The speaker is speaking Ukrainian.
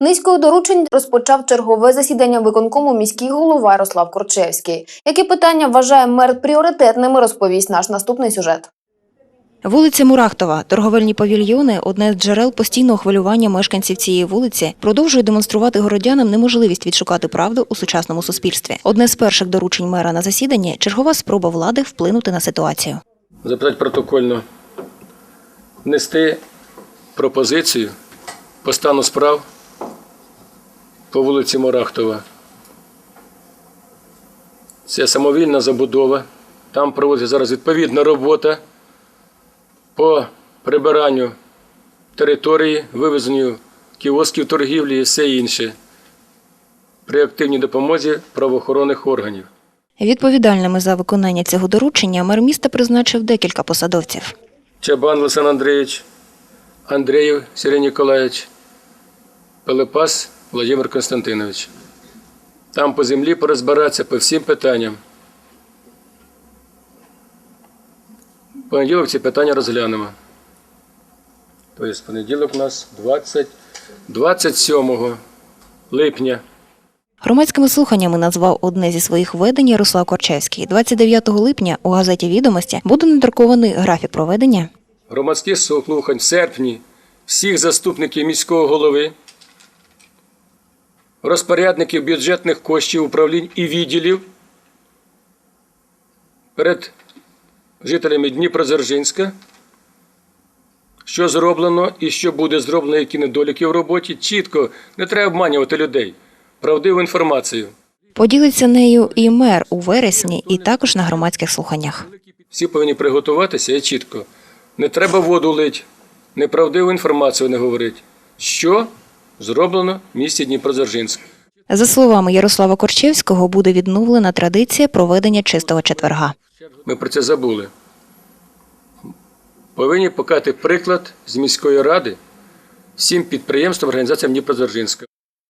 Низькою доручень розпочав чергове засідання виконкому міський голова Ярослав Корчевський. Які питання вважає мер пріоритетними, розповість наш наступний сюжет. Вулиця Мурахтова, торговельні павільйони, одне з джерел постійного хвилювання мешканців цієї вулиці, продовжують демонструвати городянам неможливість відшукати правду у сучасному суспільстві. Одне з перших доручень мера на засіданні чергова спроба влади вплинути на ситуацію. запитати протокольно внести пропозицію по стану справ по вулиці Морахтова. Це самовільна забудова. Там проводиться зараз відповідна робота по прибиранню території, вивезенню кіосків торгівлі і все інше при активній допомозі правоохоронних органів. Відповідальними за виконання цього доручення мер міста призначив декілька посадовців. Чабан Олександр Андрійович, Андрієв Сергій Ніколаєвич, Пелепас Володимир Константинович. Там по землі порозбиратися по всім питанням. Понеділок ці питання розглянемо. Тобто понеділок у нас 20, 27 липня. Громадськими слуханнями назвав одне зі своїх ведень Ярослав Корчевський. 29 липня у газеті «Відомості» буде надрукований графік проведення громадських слухань в серпні всіх заступників міського голови, розпорядників бюджетних коштів управлінь і відділів перед жителями Дніпродзержинська, що зроблено і що буде зроблено, які недоліки в роботі. Чітко не треба обманювати людей. Правдиву інформацію. Поділиться нею і мер у вересні, і також на громадських слуханнях. Всі повинні приготуватися і чітко. Не треба воду лить, неправдиву інформацію не говорить. Що зроблено в місті Дніпродзержинськ. За словами Ярослава Корчевського, буде відновлена традиція проведення чистого четверга. Ми про це забули. Повинні показати приклад з міської ради всім підприємствам, організаціям Дніпродзержинська.